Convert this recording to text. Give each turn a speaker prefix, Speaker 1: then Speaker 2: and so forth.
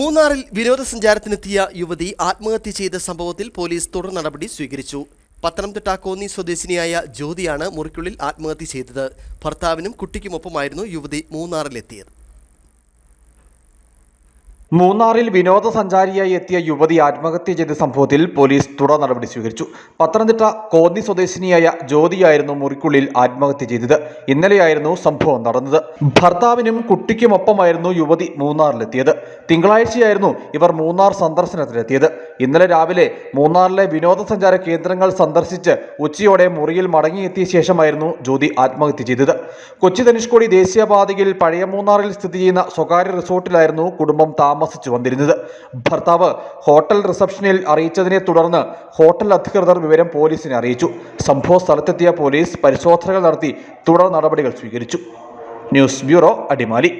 Speaker 1: മൂന്നാറിൽ വിനോദസഞ്ചാരത്തിനെത്തിയ യുവതി ആത്മഹത്യ ചെയ്ത സംഭവത്തിൽ പോലീസ് തുടർ നടപടി സ്വീകരിച്ചു. പത്തനംതിട്ട കോന്നി സ്വദേശിനിയായ ജ്യോതിയാണ് മുറിക്കുള്ളിൽ ആത്മഹത്യ ചെയ്തത്. ഭർത്താവിനും കുട്ടിക്കുമൊപ്പമായിരുന്നു യുവതി മൂന്നാറിലെത്തിയത്.
Speaker 2: മൂന്നാറിൽ വിനോദസഞ്ചാരിയായി എത്തിയ യുവതി ആത്മഹത്യ ചെയ്ത സംഭവത്തിൽ പോലീസ് തുടർ നടപടി സ്വീകരിച്ചു. പത്തനംതിട്ട കോന്നി സ്വദേശിനിയായ ജ്യോതിയായിരുന്നു മുറിക്കുള്ളിൽ ആത്മഹത്യ ചെയ്തത്. ഇന്നലെയായിരുന്നു സംഭവം നടന്നത്. ഭർത്താവിനും കുട്ടിക്കുമൊപ്പമായിരുന്നു യുവതി മൂന്നാറിലെത്തിയത്. തിങ്കളാഴ്ചയായിരുന്നു ഇവർ മൂന്നാർ സന്ദർശനത്തിനെത്തിയത് ഇന്നലെ രാവിലെ മൂന്നാറിലെ വിനോദസഞ്ചാര കേന്ദ്രങ്ങൾ സന്ദർശിച്ച് ഉച്ചയോടെ മുറിയിൽ മടങ്ങിയെത്തിയ ശേഷമായിരുന്നു ജ്യോതി ആത്മഹത്യ ചെയ്തത്. കൊച്ചി ധനുഷ്കോടി ദേശീയപാതയിൽ പഴയ മൂന്നാറിൽ സ്ഥിതി ചെയ്യുന്ന സ്വകാര്യ റിസോർട്ടിലായിരുന്നു കുടുംബം താമസിച്ചു വന്നിരുന്നത്. ഭർത്താവ് ഹോട്ടൽ റിസപ്ഷനിൽ അറിയിച്ചതിനെ തുടർന്ന് ഹോട്ടൽ അധികൃതർ വിവരം പോലീസിനെ അറിയിച്ചു. സംഭവ സ്ഥലത്തെത്തിയ പോലീസ് പരിശോധനകൾ നടത്തി തുടർ നടപടികൾ സ്വീകരിച്ചു. News bureau Adimali.